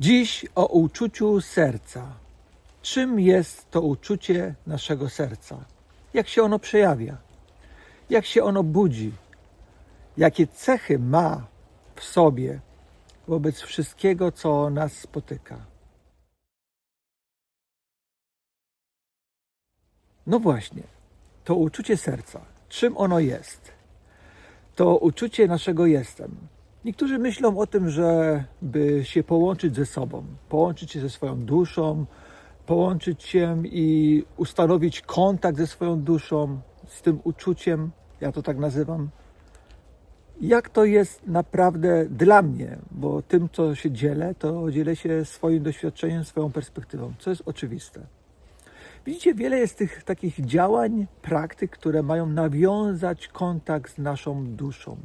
Dziś o uczuciu serca. Czym jest to uczucie naszego serca? Jak się ono przejawia? Jak się ono budzi? Jakie cechy ma w sobie wobec wszystkiego, co nas spotyka? No właśnie, to uczucie serca. Czym ono jest? To uczucie naszego jestem. Niektórzy myślą o tym, że by się połączyć ze sobą, połączyć się ze swoją duszą, połączyć się i ustanowić kontakt ze swoją duszą, z tym uczuciem, ja to tak nazywam. Jak to jest naprawdę dla mnie, bo tym, co się dzielę, to dzielę się swoim doświadczeniem, swoją perspektywą, co jest oczywiste. Widzicie, wiele jest tych takich działań, praktyk, które mają nawiązać kontakt z naszą duszą.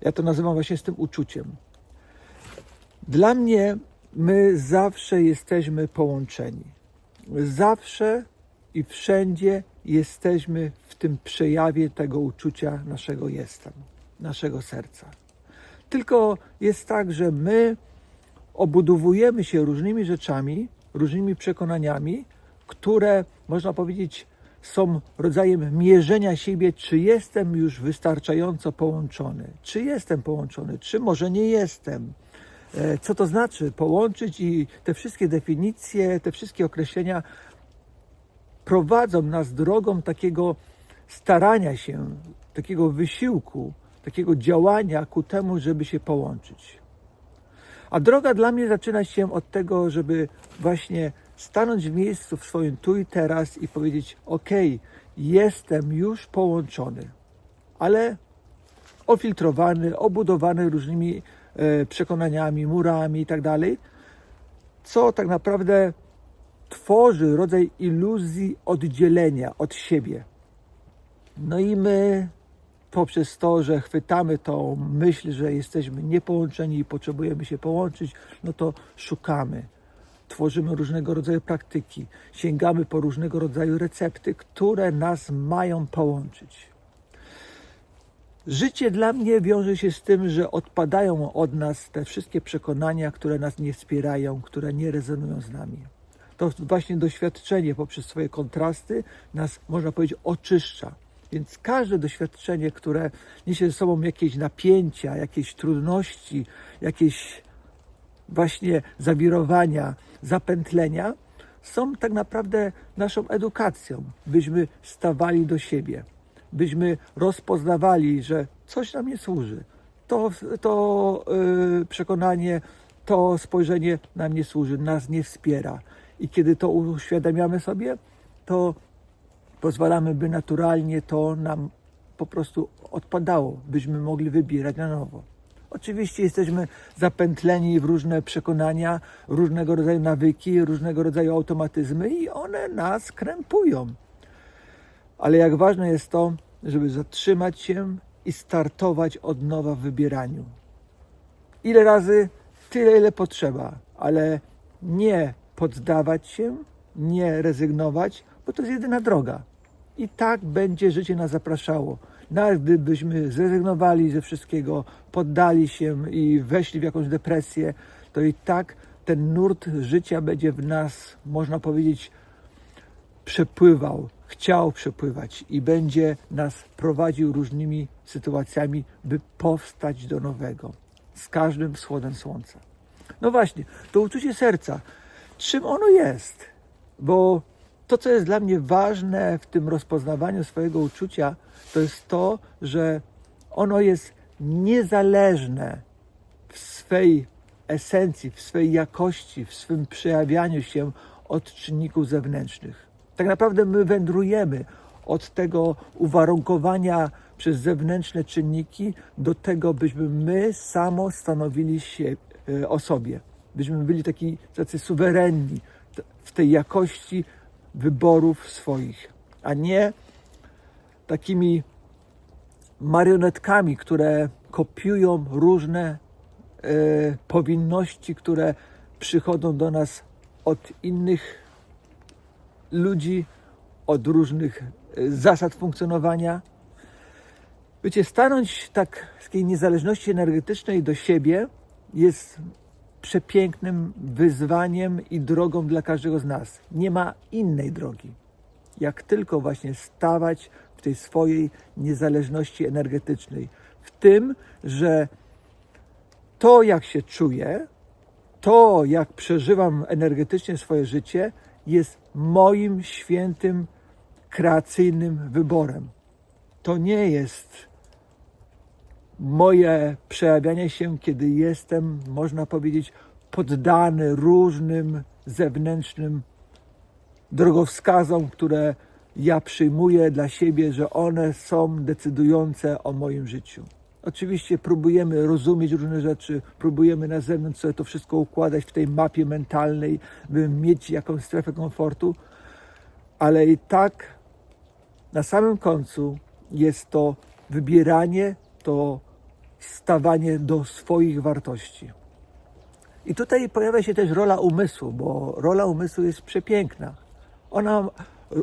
Ja to nazywam właśnie z tym uczuciem. Dla mnie my zawsze jesteśmy połączeni. Zawsze i wszędzie jesteśmy w tym przejawie tego uczucia naszego jestem, naszego serca. Tylko jest tak, że my obudowujemy się różnymi rzeczami, różnymi przekonaniami, które można powiedzieć są rodzajem mierzenia siebie, czy jestem już wystarczająco połączony, czy jestem połączony, czy może nie jestem. E, Co to znaczy połączyć i te wszystkie definicje, te wszystkie określenia prowadzą nas drogą takiego starania się, takiego wysiłku, takiego działania ku temu, żeby się połączyć. A droga dla mnie zaczyna się od tego, żeby właśnie stanąć w miejscu w swoim tu i teraz i powiedzieć: OK, jestem już połączony, ale ofiltrowany, obudowany różnymi e, przekonaniami, murami i tak co tak naprawdę tworzy rodzaj iluzji oddzielenia od siebie. No i my poprzez to, że chwytamy tą myśl, że jesteśmy niepołączeni i potrzebujemy się połączyć, no to szukamy. Tworzymy różnego rodzaju praktyki, sięgamy po różnego rodzaju recepty, które nas mają połączyć. Życie dla mnie wiąże się z tym, że odpadają od nas te wszystkie przekonania, które nas nie wspierają, które nie rezonują z nami. To właśnie doświadczenie poprzez swoje kontrasty nas, można powiedzieć, oczyszcza. Więc każde doświadczenie, które niesie ze sobą jakieś napięcia, jakieś trudności, jakieś właśnie zawirowania, zapętlenia, są tak naprawdę naszą edukacją, byśmy stawali do siebie, byśmy rozpoznawali, że coś nam nie służy. To, to yy, przekonanie, to spojrzenie nam nie służy, nas nie wspiera. I kiedy to uświadamiamy sobie, to pozwalamy, by naturalnie to nam po prostu odpadało, byśmy mogli wybierać na nowo. Oczywiście jesteśmy zapętleni w różne przekonania, różnego rodzaju nawyki, różnego rodzaju automatyzmy i one nas krępują. Ale jak ważne jest to, żeby zatrzymać się i startować od nowa w wybieraniu. Ile razy? Tyle, ile potrzeba, ale nie poddawać się, nie rezygnować, bo to jest jedyna droga. I tak będzie życie nas zapraszało. Nawet gdybyśmy zrezygnowali ze wszystkiego, poddali się i weszli w jakąś depresję, to i tak ten nurt życia będzie w nas, można powiedzieć, przepływał, chciał przepływać i będzie nas prowadził różnymi sytuacjami, by powstać do nowego. Z każdym wschodem słońca. No właśnie, to uczucie serca. Czym ono jest? Bo to, co jest dla mnie ważne w tym rozpoznawaniu swojego uczucia, to jest to, że ono jest niezależne w swej esencji, w swej jakości, w swym przejawianiu się od czynników zewnętrznych. Tak naprawdę my wędrujemy od tego uwarunkowania przez zewnętrzne czynniki do tego, byśmy my samo stanowili się e, o sobie. Byśmy byli taki, tacy suwerenni w tej jakości wyborów swoich, a nie takimi marionetkami, które kopiują różne e, powinności, które przychodzą do nas od innych ludzi, od różnych e, zasad funkcjonowania. Wiecie, stanąć tak z takiej niezależności energetycznej do siebie jest przepięknym wyzwaniem i drogą dla każdego z nas. Nie ma innej drogi, jak tylko właśnie stawać w tej swojej niezależności energetycznej. W tym, że to, jak się czuję, to, jak przeżywam energetycznie swoje życie, jest moim świętym, kreacyjnym wyborem. To nie jest moje przejawianie się, kiedy jestem, można powiedzieć, poddany różnym zewnętrznym drogowskazom, które ja przyjmuję dla siebie, że one są decydujące o moim życiu. Oczywiście próbujemy rozumieć różne rzeczy, próbujemy na zewnątrz sobie to wszystko układać w tej mapie mentalnej, by mieć jakąś strefę komfortu, ale i tak na samym końcu jest to wybieranie, to stawanie do swoich wartości. I tutaj pojawia się też rola umysłu, bo rola umysłu jest przepiękna. Ona,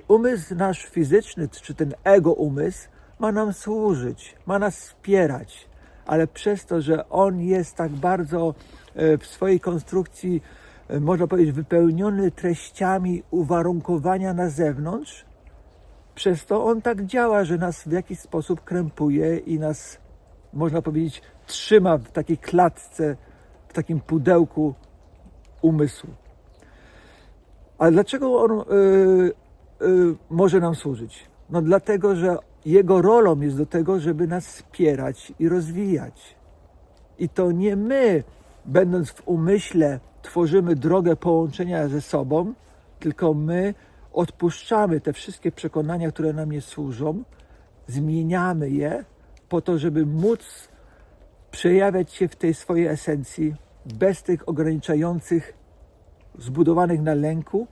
umysł nasz fizyczny, czy ten ego umysł, ma nam służyć, ma nas wspierać, ale przez to, że on jest tak bardzo e, w swojej konstrukcji, e, można powiedzieć, wypełniony treściami uwarunkowania na zewnątrz, przez to on tak działa, że nas w jakiś sposób krępuje i nas, można powiedzieć, trzyma w takiej klatce, w takim pudełku umysłu. Ale dlaczego on y, y, może nam służyć? No dlatego, że jego rolą jest do tego, żeby nas wspierać i rozwijać. I to nie my, będąc w umyśle, tworzymy drogę połączenia ze sobą, tylko my odpuszczamy te wszystkie przekonania, które nam nie służą, zmieniamy je po to, żeby móc przejawiać się w tej swojej esencji bez tych ograniczających, zbudowanych na lęku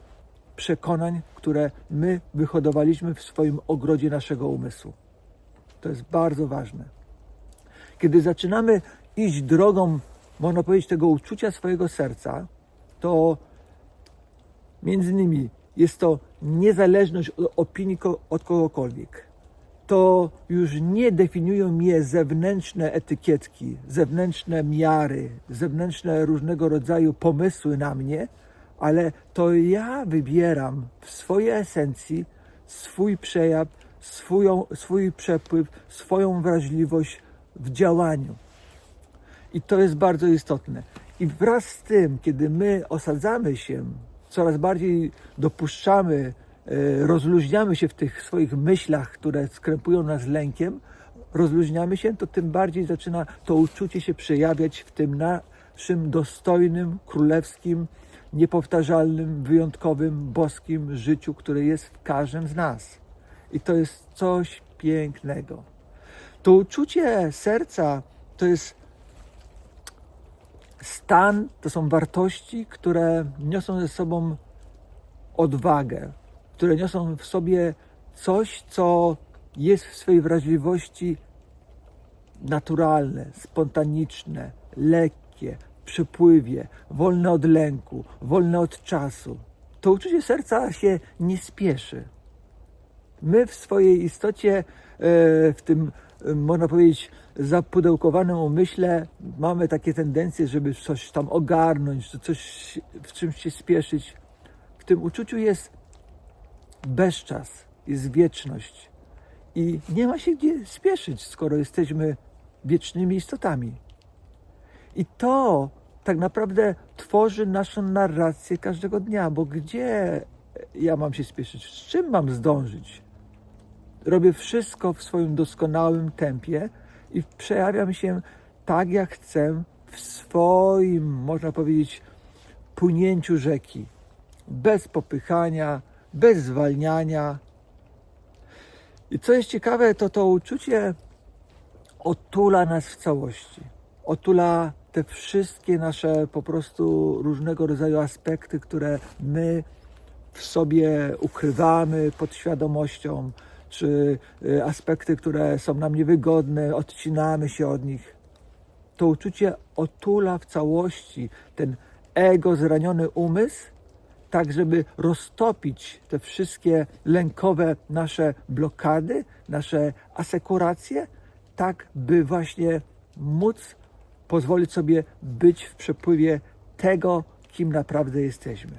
przekonań, które my wyhodowaliśmy w swoim ogrodzie naszego umysłu. To jest bardzo ważne. Kiedy zaczynamy iść drogą, można powiedzieć, tego uczucia swojego serca, to między innymi jest to niezależność od opinii od kogokolwiek. To już nie definiują mnie zewnętrzne etykietki, zewnętrzne miary, zewnętrzne różnego rodzaju pomysły na mnie, ale to ja wybieram w swojej esencji swój przejaw, swoją, swój przepływ, swoją wrażliwość w działaniu. I to jest bardzo istotne. I wraz z tym, kiedy my osadzamy się, coraz bardziej dopuszczamy, rozluźniamy się w tych swoich myślach, które skrępują nas lękiem, rozluźniamy się, to tym bardziej zaczyna to uczucie się przejawiać w tym naszym dostojnym, królewskim, niepowtarzalnym, wyjątkowym, boskim życiu, które jest w każdym z nas. I to jest coś pięknego. To uczucie serca to jest stan, to są wartości, które niosą ze sobą odwagę, które niosą w sobie coś, co jest w swojej wrażliwości naturalne, spontaniczne, lekkie, w przypływie, wolne od lęku, wolne od czasu. To uczucie serca się nie spieszy. My w swojej istocie, e, w tym, e, można powiedzieć, zapudełkowanym umyśle, mamy takie tendencje, żeby coś tam ogarnąć, coś w czymś się spieszyć. W tym uczuciu jest bezczas, jest wieczność. I nie ma się gdzie spieszyć, skoro jesteśmy wiecznymi istotami. I to tak naprawdę tworzy naszą narrację każdego dnia, bo gdzie ja mam się spieszyć? Z czym mam zdążyć? Robię wszystko w swoim doskonałym tempie i przejawiam się tak, jak chcę, w swoim, można powiedzieć, płynięciu rzeki. Bez popychania, bez zwalniania. I co jest ciekawe, to to uczucie otula nas w całości. Otula te wszystkie nasze po prostu różnego rodzaju aspekty, które my w sobie ukrywamy pod świadomością, czy y, aspekty, które są nam niewygodne, odcinamy się od nich. To uczucie otula w całości ten ego zraniony umysł, tak żeby roztopić te wszystkie lękowe nasze blokady, nasze asekuracje, tak by właśnie móc pozwolić sobie być w przepływie tego, kim naprawdę jesteśmy.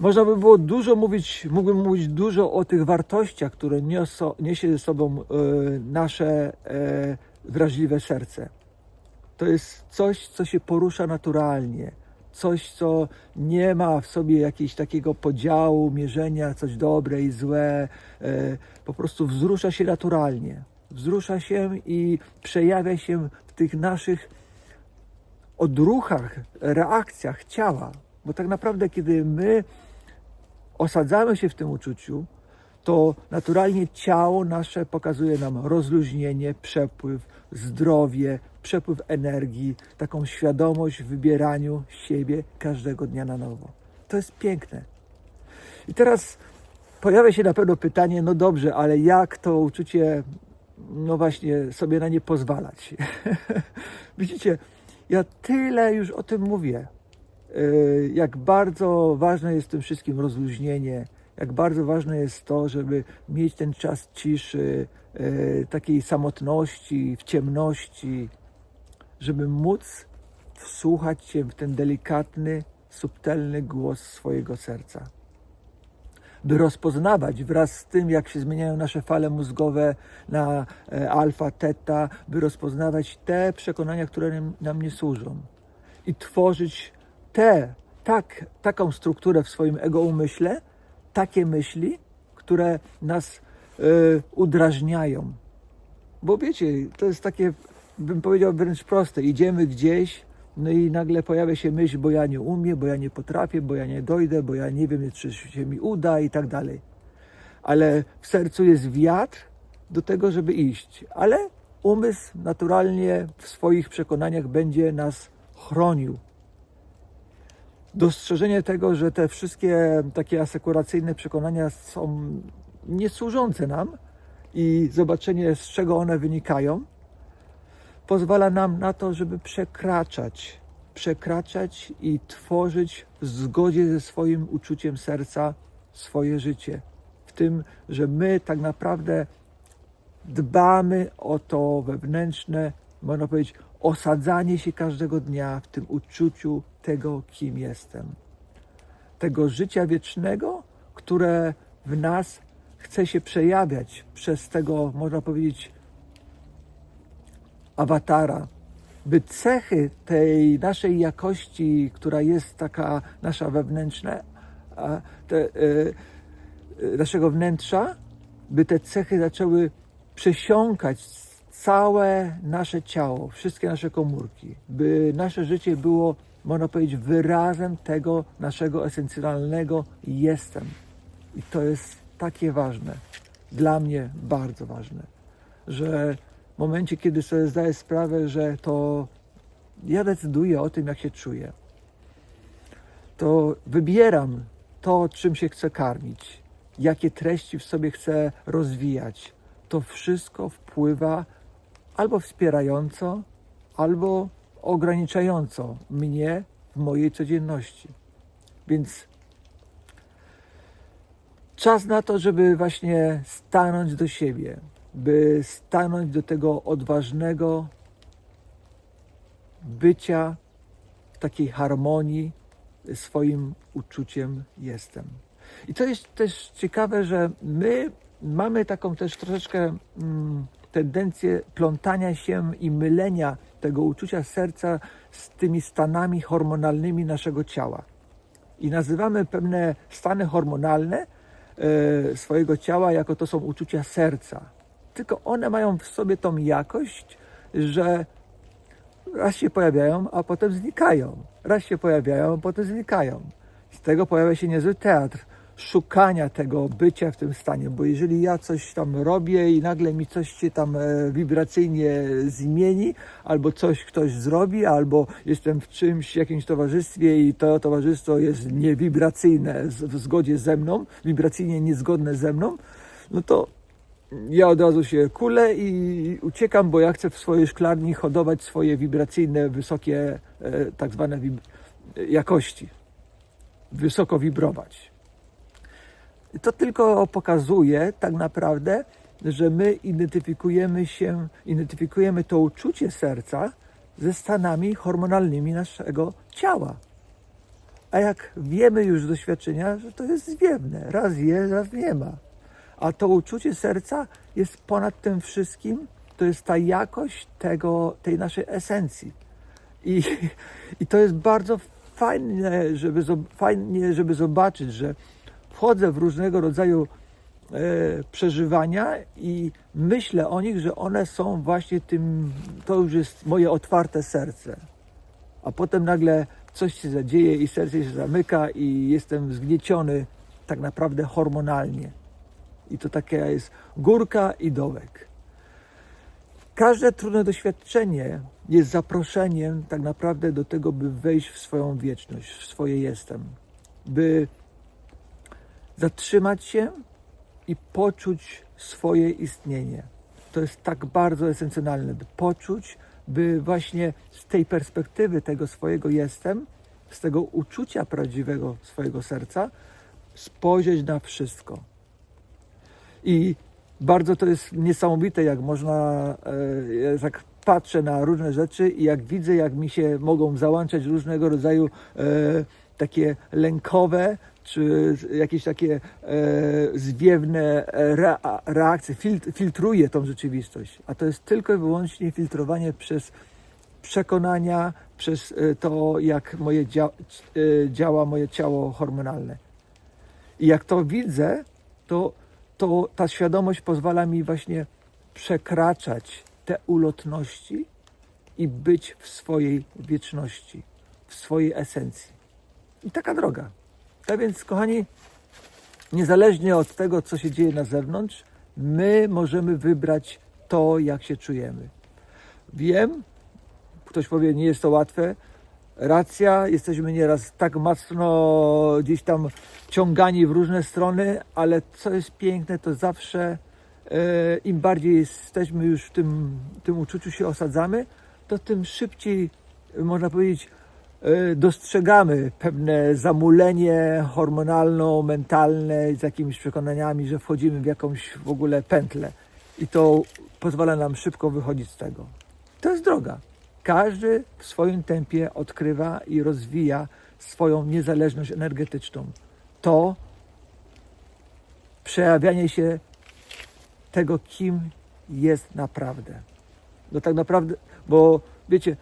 Można by było dużo mówić, mógłbym mówić dużo o tych wartościach, które niosą, niesie ze sobą e, nasze e, wrażliwe serce. To jest coś, co się porusza naturalnie, coś, co nie ma w sobie jakiegoś takiego podziału, mierzenia, coś dobre i złe, e, po prostu wzrusza się naturalnie. Wzrusza się i przejawia się w tych naszych odruchach, reakcjach ciała. Bo tak naprawdę, kiedy my osadzamy się w tym uczuciu, to naturalnie ciało nasze pokazuje nam rozluźnienie, przepływ, zdrowie, przepływ energii, taką świadomość w wybieraniu siebie każdego dnia na nowo. To jest piękne. I teraz pojawia się na pewno pytanie, no dobrze, ale jak to uczucie, no właśnie, sobie na nie pozwalać? Widzicie, ja tyle już o tym mówię. Yy, Jak bardzo ważne jest w tym wszystkim rozluźnienie, jak bardzo ważne jest to, żeby mieć ten czas ciszy, yy, takiej samotności, w ciemności, żeby móc wsłuchać się w ten delikatny, subtelny głos swojego serca. By rozpoznawać wraz z tym, jak się zmieniają nasze fale mózgowe na e, alfa, teta, by rozpoznawać te przekonania, które nam nie służą i tworzyć te, tak, taką strukturę w swoim ego umyśle, takie myśli, które nas y, udrażniają. Bo wiecie, to jest takie, bym powiedział wręcz proste. Idziemy gdzieś, no i nagle pojawia się myśl, bo ja nie umiem, bo ja nie potrafię, bo ja nie dojdę, bo ja nie wiem, czy się mi uda i tak dalej. Ale w sercu jest wiatr do tego, żeby iść. Ale umysł naturalnie w swoich przekonaniach będzie nas chronił dostrzeżenie tego, że te wszystkie takie asekuracyjne przekonania są niesłużące nam i zobaczenie, z czego one wynikają, pozwala nam na to, żeby przekraczać, przekraczać i tworzyć w zgodzie ze swoim uczuciem serca swoje życie. W tym, że my tak naprawdę dbamy o to wewnętrzne, można powiedzieć, osadzanie się każdego dnia w tym uczuciu tego, kim jestem. Tego życia wiecznego, które w nas chce się przejawiać przez tego, można powiedzieć, awatara, by cechy tej naszej jakości, która jest taka nasza wewnętrzna, te, e, e, naszego wnętrza, by te cechy zaczęły przesiąkać całe nasze ciało, wszystkie nasze komórki, by nasze życie było, można powiedzieć, wyrazem tego naszego esencjalnego jestem. I to jest takie ważne, dla mnie bardzo ważne, że w momencie, kiedy sobie zdaję sprawę, że to ja decyduję o tym, jak się czuję, to wybieram to, czym się chcę karmić, jakie treści w sobie chcę rozwijać. To wszystko wpływa albo wspierająco, albo ograniczająco mnie w mojej codzienności. Więc czas na to, żeby właśnie stanąć do siebie, by stanąć do tego odważnego bycia w takiej harmonii swoim uczuciem jestem. I to jest też ciekawe, że my mamy taką też troszeczkę mm, tendencję plątania się i mylenia tego uczucia serca z tymi stanami hormonalnymi naszego ciała. I nazywamy pewne stany hormonalne e, swojego ciała jako to są uczucia serca. Tylko one mają w sobie tą jakość, że raz się pojawiają, a potem znikają. Raz się pojawiają, a potem znikają. Z tego pojawia się niezły teatr szukania tego bycia w tym stanie, bo jeżeli ja coś tam robię i nagle mi coś się tam e, wibracyjnie zmieni, albo coś ktoś zrobi, albo jestem w czymś, jakimś towarzystwie i to towarzystwo jest niewibracyjne w zgodzie ze mną, wibracyjnie niezgodne ze mną, no to ja od razu się kulę i uciekam, bo ja chcę w swojej szklarni hodować swoje wibracyjne, wysokie, e, tak zwane jakości. Wysoko wibrować. To tylko pokazuje tak naprawdę, że my identyfikujemy się, identyfikujemy to uczucie serca ze stanami hormonalnymi naszego ciała. A jak wiemy już z doświadczenia, że to jest zwiewne. Raz jest, raz nie ma. A to uczucie serca jest ponad tym wszystkim. To jest ta jakość tego, tej naszej esencji. I, I to jest bardzo fajne żeby, fajnie, żeby zobaczyć, że wchodzę w różnego rodzaju e, przeżywania i myślę o nich, że one są właśnie tym, to już jest moje otwarte serce. A potem nagle coś się zadzieje i serce się zamyka i jestem zgnieciony tak naprawdę hormonalnie. I to taka jest górka i dołek. Każde trudne doświadczenie jest zaproszeniem tak naprawdę do tego, by wejść w swoją wieczność, w swoje jestem. By zatrzymać się i poczuć swoje istnienie. To jest tak bardzo esencjonalne, by poczuć, by właśnie z tej perspektywy tego swojego jestem, z tego uczucia prawdziwego swojego serca, spojrzeć na wszystko. I bardzo to jest niesamowite, jak można, e, ja tak patrzę na różne rzeczy i jak widzę, jak mi się mogą załączać różnego rodzaju e, takie lękowe, czy jakieś takie e, zwiewne rea- reakcje, Filtr, filtruje tą rzeczywistość. A to jest tylko i wyłącznie filtrowanie przez przekonania, przez e, to, jak moje dzia- e, działa moje ciało hormonalne. I jak to widzę, to, to ta świadomość pozwala mi właśnie przekraczać te ulotności i być w swojej wieczności, w swojej esencji. I taka droga. Tak więc, kochani, niezależnie od tego, co się dzieje na zewnątrz, my możemy wybrać to, jak się czujemy. Wiem, ktoś powie, nie jest to łatwe. Racja, jesteśmy nieraz tak mocno gdzieś tam ciągani w różne strony, ale co jest piękne, to zawsze e, im bardziej jesteśmy już w tym, tym uczuciu się osadzamy, to tym szybciej, można powiedzieć, dostrzegamy pewne zamulenie hormonalno-mentalne z jakimiś przekonaniami, że wchodzimy w jakąś w ogóle pętlę i to pozwala nam szybko wychodzić z tego. To jest droga. Każdy w swoim tempie odkrywa i rozwija swoją niezależność energetyczną. To przejawianie się tego, kim jest naprawdę. No tak naprawdę, bo wiecie,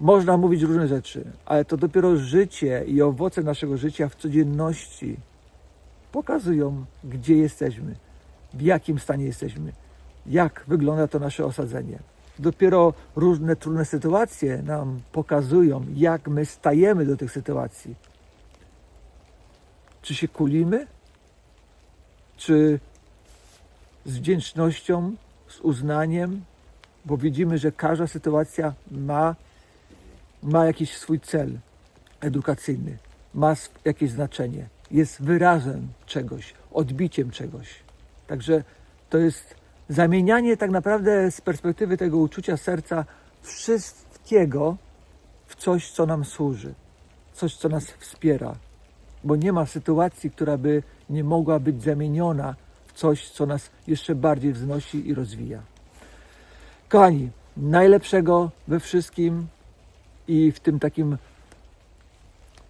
można mówić różne rzeczy, ale to dopiero życie i owoce naszego życia w codzienności pokazują, gdzie jesteśmy, w jakim stanie jesteśmy, jak wygląda to nasze osadzenie. Dopiero różne trudne sytuacje nam pokazują, jak my stajemy do tych sytuacji. Czy się kulimy, czy z wdzięcznością, z uznaniem, bo widzimy, że każda sytuacja ma, ma jakiś swój cel edukacyjny, ma jakieś znaczenie, jest wyrazem czegoś, odbiciem czegoś. Także to jest zamienianie tak naprawdę z perspektywy tego uczucia serca wszystkiego w coś, co nam służy, coś, co nas wspiera, bo nie ma sytuacji, która by nie mogła być zamieniona w coś, co nas jeszcze bardziej wznosi i rozwija. Kochani, najlepszego we wszystkim i w tym takim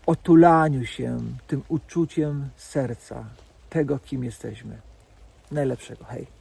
otulaniu się, tym uczuciem serca, tego, kim jesteśmy. Najlepszego. Hej.